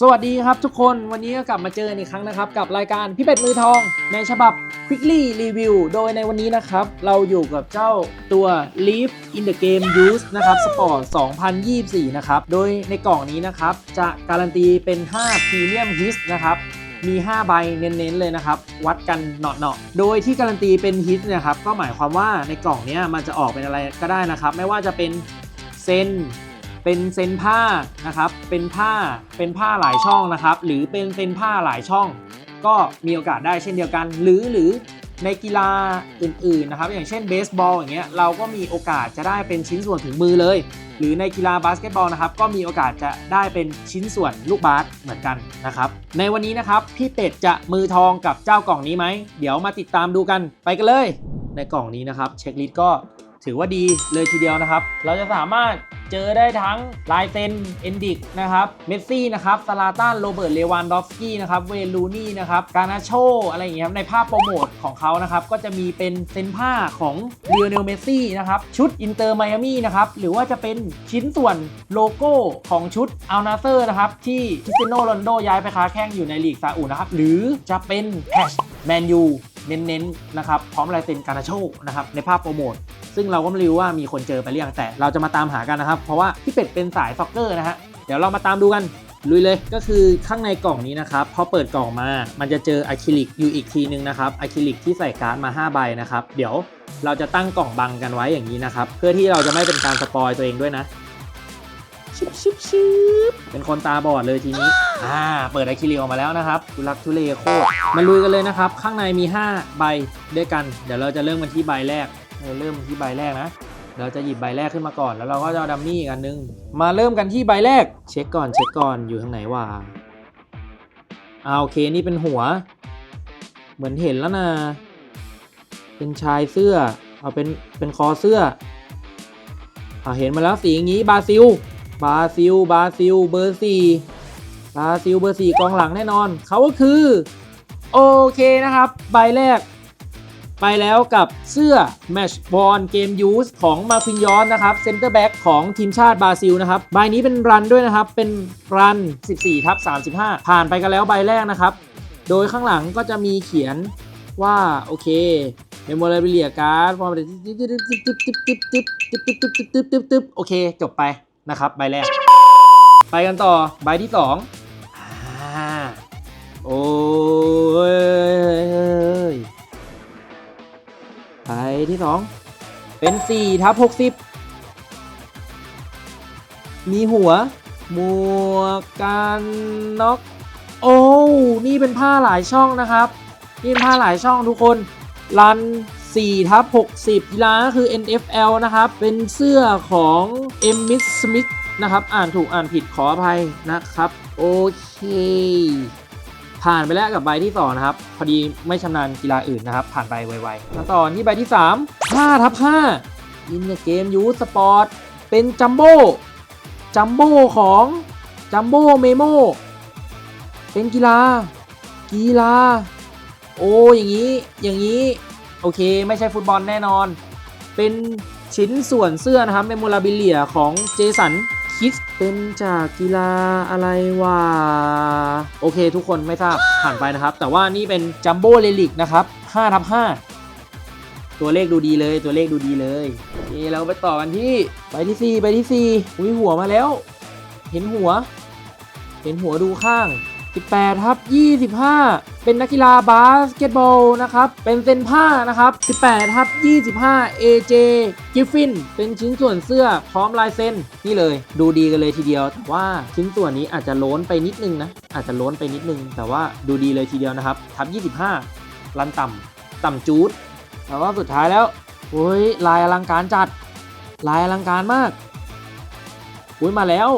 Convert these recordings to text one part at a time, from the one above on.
สวัสดีครับทุกคนวันนี้ก็กลับมาเจออีกครั้งนะครับ กับรายการพี่เป็ดมือทอง ในฉบับ Quickly Review โดยในวันนี้นะครับ เราอยู่กับเจ้าตัว Leaf in the Game Use นะครับ Sport 2024 นะครับ โดยในกล่องนี้นะครับ จะการันตีเป็น 5 Premium Hits นะครับ มี 5 ใบเน้นๆเลยนะครับ วัดกันเนาะๆโดยที่การันตีเป็นฮิตนี่ยครับก็หมายความว่าในกล่องนี้มันจะออกเป็นอะไรก็ได้นะครับ ไม่ว่าจะเป็นเซน เป็นเซนผ้านะครับ เป็นผ้า เป็นผ้าหลายช่องนะครับ หรือเป็นเซนผ้าหลายช่อง ก็มีโอกาสได้เช่นเดียวกัน หรือหรือในกีฬาอื่นๆนะครับ อย่างเช่นเบสบอลอย่างเงี้ย เราก็มีโอกาสจะได้เป็นชิ้นส่วนถึงมือเลย หรือในกีฬาบาสเกตบอลนะครับ ก็มีโอกาสจะได้เป็นชิ้นส่วนลูกบาสเหมือนกันนะครับ ในวันนี้นะครับพี่เป็ดจะมือทองกับเจ้ากล่องนี้ไหม เดี๋ยวมาติดตามดูกัน ไปกันเลย ในกล่องนี้นะครับเช็คลิสต์ก็ถือว่าดีเลยทีเดียวนะครับ เราจะสามารถ เจอได้ทั้งลายเซนเอนดิกนะครับเมสซี่นะครับซาลาตันโรเบิร์ตเลวานดอฟสกี้นะครับเวลูนี่นะครับกานาโชอะไรอย่างเงี้ยครับในภาพโปรโมทของเขานะครับก็จะมีเป็นเซนผ้าของเ i ียเนลเมสซี่นะครับชุดอินเตอร์ไมอามี่นะครับหรือว่าจะเป็นชิ้นส่วนโลโก้ของชุดอัลนาเซอร์นะครับที่คริสเตียโนโรนโดย้ายไปค้าแข่งอยู่ในลีกซาอุนะครับหรือจะเป็นแพชแมนยูเน้นๆนะครับพร้อมลายเซ็นการาโชนะครับในภาพโปรโมท ซึ่งเราก็ไม่รู้ว่ามีคนเจอไปหรือยังแต่เราจะมาตามหากันนะครับ เพราะว่าพี่เป็ดเป็นสายซ็อกเกอร์นะฮะเดี๋ยวเรามาตามดูกันลุยเลยก็คือข้างในกล่องนี้นะครับพอเปิดกล่องมา มันจะเจออะคริลิกอยู่อีกทีนึงนะครับอะคริลิกที่ใส่การ์ดมา 5 ใบนะครับเดี๋ยวเราจะตั้งกล่องบังกันไว้อย่างนี้นะครับเพื่อที่เราจะไม่เป็นการสปอยตัวเองด้วยนะชิบชิบชิบเป็นคนตาบอดเลยทีนี้อ่าเปิดอะคริลิกออกมาแล้วนะครับทุลักทุเลโคตรมาลุยกันเลยนะครับ ข้างในมี 5 ใบด้วยกัน เดี๋ยวเราจะเริ่มกันที่ใบแรก เริ่มที่ใบแรกนะ เราจะหยิบใบแรกขึ้นมาก่อน แล้วเราก็จะเอาดัมมี่อีกอันนึง มาเริ่มกันที่ใบแรก เช็คก่อนเช็คก่อนอยู่ทางไหนวะอ่าโอเคนี่เป็นหัว เหมือนเห็นแล้วนะ เป็นชายเสื้อ เอาเป็นเป็นคอเสื้ออ่าเห็นมาแล้วสีอย่างนี้บราซิล บราซิล บราซิล เบอร์สี่บราซิลเบอร์สี่กองหลังแน่นอน เขาก็คือ โอเคนะครับ ใบแรก ไปแล้วกับเสื้อ Match Ball Game Use ของมาคินยอนนะครับเซนเตอร์แบ็กของทีมชาติบราซิลนะครับใบนี้เป็นรันด้วยนะครับ เป็นรัน 14ทับ35 ผ่านไปกันแล้วใบแรกนะครับ โดยข้างหลังก็จะมีเขียนว่า โอเคเมมโมราบิเลียการ์ดฟอร์มติ๊บติ๊บติ๊บติ๊บติ๊บติ๊บติ๊บติ๊บติ๊บติ๊บติ๊บติ๊บติ๊บโอเค จบไปนะครับใบแรก ไปกันต่อใบที่สองอ่าโอ้ย ไปที่สองเป็น4ทับ60มีหัว หมวกกันน็อกโอ้นี่เป็นผ้าหลายช่องนะครับ นี่เป็นผ้าหลายช่องทุกคนรัน4ทับ60กีฬาก็คือ NFL นะครับ เป็นเสื้อของเอมมิสสมิธนะครับ อ่านถูกอ่านผิดขออภัยนะครับ โอเค ผ่านไปแล้วกับใบที่2นะครับพอดีไม่ชำนาญกีฬาอื่นนะครับ ผ่านไปไวๆมาต่อที่ใบที่3 5ทับ5อินเกมยูสปอร์ตเป็นจัมโบ้จัมโบ้ของจัมโบ้เมโมเป็นกีฬา กีฬา โอ้อย่างนี้อย่างนี้ โอเค ไม่ใช่ฟุตบอลแน่นอน เป็นชิ้นส่วนเสื้อนะครับเมมโมราบิเลียของเจสัน คิดเป็นจากกีฬาอะไรวะโอเค ทุกคนไม่ทราบผ่านไปนะครับ แต่ว่านี่เป็นจัมโบ้เลลิกนะครับ5ทับ5ตัวเลขดูดีเลยตัวเลขดูดีเลยโอเคเราไปต่อกันที่ใบที่4ใบที่4อุ้ยหัวมาแล้ว เห็นหัว เห็นหัวดูข้าง 18ทับ25 เป็นนักกีฬาบาสเกตบอลนะครับ เป็นเซนผ้านะครับ 18ทับ25 AJ Griffin เป็นชิ้นส่วนเสื้อพร้อมลายเซ็นนี่เลย ดูดีกันเลยทีเดียว แต่ว่าชิ้นส่วนนี้อาจจะล้นไปนิดนึงนะ อาจจะล้นไปนิดนึง แต่ว่าดูดีเลยทีเดียวนะครับ ทับ 25รันต่ำต่ำจูด แต่ว่าสุดท้ายแล้วโอ้ยลายอลังการจัด ลายอลังการมากอุ้ยมาแล้ว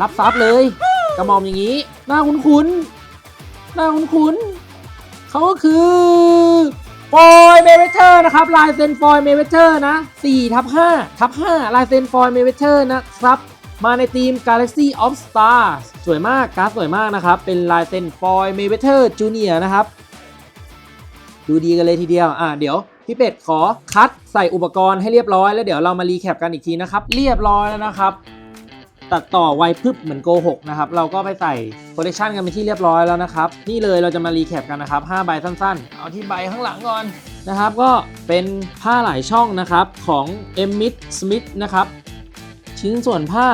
รับซับเลย กระหม่อมอย่างนี้ หน้าคุ้นๆหน้าคุ้นๆเขาก็คือฟอยเมเวเทอร์นะครับลายเซนฟอยเมเวเทอร์นะ4ทับ5ทับ5ลายเซนฟอยเมเวเทอร์นะครับมาในทีม Galaxy of Stars สวยมากการ์ดสวยมากนะครับ เป็นลายเซนฟอยเมเวเทอร์จูเนียนะครับ ดูดีกันเลยทีเดียว อะเดี๋ยวพี่เป็ดขอคัดใส่อุปกรณ์ให้เรียบร้อยแล้วเดี๋ยวเรามารีแคปกันอีกทีนะครับ เรียบร้อยแล้วนะครับ ตัดต่อไวพึบเหมือนโกหกนะครับ เราก็ไปใส่โพเดักชันกันเป็นที่เรียบร้อยแล้วนะครับ นี่เลยเราจะมารีแคปกันนะครับ5ใบสั้นๆ เอาที่ใบข้างหลังก่อนนะครับ ก็เป็นผ้าหลายช่องนะครับของเอมมิดสมิธนะครับ ชิ้นส่วนผ้า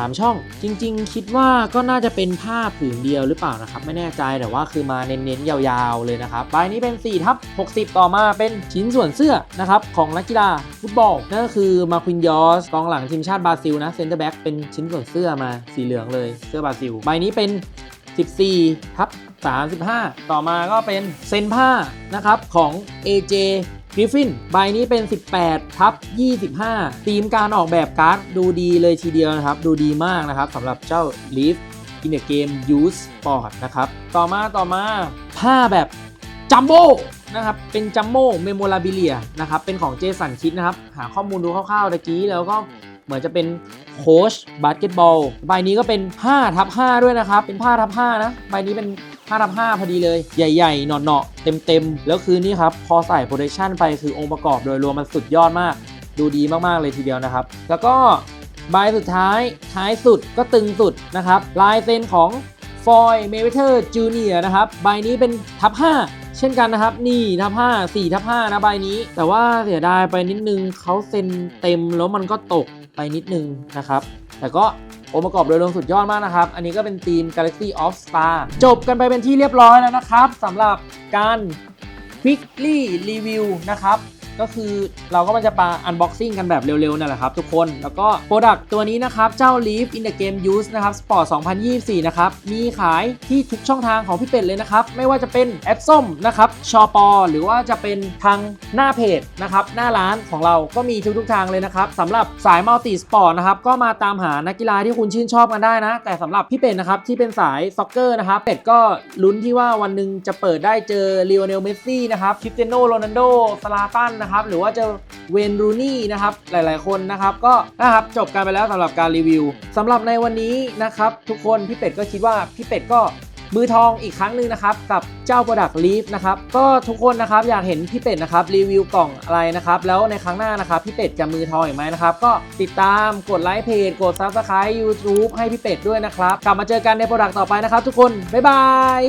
3 ช่อง จริง ๆ คิดว่าก็น่าจะเป็นผ้าผืนเดียวหรือเปล่านะครับ ไม่แน่ใจแต่ว่าคือมาเน้นๆยาวๆเลยนะครับใบนี้เป็น4ทับ60 ต่อมาเป็นชิ้นส่วนเสื้อนะครับของนักกีฬาฟุตบอลนั่นก็คือมาควินยอสกองหลังทีมชาติบราซิลนะเซนเตอร์แบ็กเป็นชิ้นส่วนเสื้อมาสีเหลืองเลยเสื้อบราซิล ใบนี้เป็น 14ทับ35 ต่อมาก็เป็นเซนผ้านะครับของ AJ กริฟฟินใบนี้เป็น 18ทับ25ธีมการออกแบบการ์ดดูดีเลยทีเดียวนะครับ ดูดีมากนะครับสำหรับเจ้า Leaf in the Game Use Sport นะครับ ต่อมาต่อมาผ้าแบบจัมโบ้นะครับ เป็นจัมโบ้เมโมลาบิเลียนะครับ เป็นของเจสันคิดนะครับ หาข้อมูลดูคร่าวๆตะกี้แล้วก็เหมือนจะเป็นโค้ชบาสเกตบอล ใบนี้ก็เป็น5ทับ5ด้วยนะครับ เป็นผ้าทับ5นะ ใบนี้เป็น 5ทับ5พอดีเลย ใหญ่ๆหนอๆเต็มๆ แล้วคือนี่ครับ พอใส่โปรดักชันไปคือองค์ประกอบโดยรวมมันสุดยอดมาก ดูดีมากๆเลยทีเดียวนะครับ แล้วก็ใบสุดท้ายท้ายสุดก็ตึงสุดนะครับ ลายเซ็นของฟอยเมเวเทอร์จูเนียนะครับ ใบนี้เป็นทับ 5 เช่นกันนะครับ นี่ทับ 5 4ทับ 5 นะใบนี้ แต่ว่าเสียดายไปนิดนึงเขาเซ็นเต็มแล้วมันก็ตกไปนิดนึงนะครับ แต่ก็ องค์ประกอบโดยรวมสุดยอดมากนะครับ อันนี้ก็เป็นทีม Galaxy of Star จบกันไปเป็นที่เรียบร้อยแล้วนะครับสำหรับการ Quickly Review นะครับ ก็คือเราก็มันจะปา unboxing กันแบบเร็วๆนั่นแหละครับทุกคนแล้วก็ Product ตัวนี้นะครับ เจ้า Leaf in the Game Use นะครับ Sport 2024 นะครับ มีขายที่ทุกช่องทางของพี่เป็ดเลยนะครับ ไม่ว่าจะเป็นแอปส้มนะครับชอปอหรือว่าจะเป็นทางหน้าเพจนะครับหน้าร้านของเราก็มีทุกๆทางเลยนะครับสำหรับสายมัลติสปอร์ตนะครับก็มาตามหานักกีฬาที่คุณชื่นชอบกันได้นะ แต่สำหรับพี่เป็ดนะครับที่เป็นสายซ็อกเกอร์นะครับเป็ดก็ลุ้นที่ว่าวันหนึ่งจะเปิดได้เจอลีโอเนลเมสซี่นะครับคริสเตียโนโรนัลโดซาลาตันนะครับ หรือว่าจอเวนรูนี่นะครับ หลาย ๆ คนนะครับ ก็นะครับจบกันไปแล้วสำหรับการรีวิวสำหรับในวันนี้นะครับ ทุกคนพี่เป็ดก็คิดว่าพี่เป็ดก็มือทองอีกครั้งหนึ่งนะครับ กับเจ้า Product Leaf นะครับ ก็ทุกคนนะครับอยากเห็นพี่เป็ดนะครับรีวิวกล่องอะไรนะครับ แล้วในครั้งหน้านะครับ พี่เป็ดจะมือทองอีกไหมนะครับ ก็ติดตามกดไลค์เพจ กด Subscribe YouTube ให้พี่เป็ดด้วยนะครับ กลับมาเจอกันใน Product ต่อไปนะครับ ทุกคน บ๊ายบาย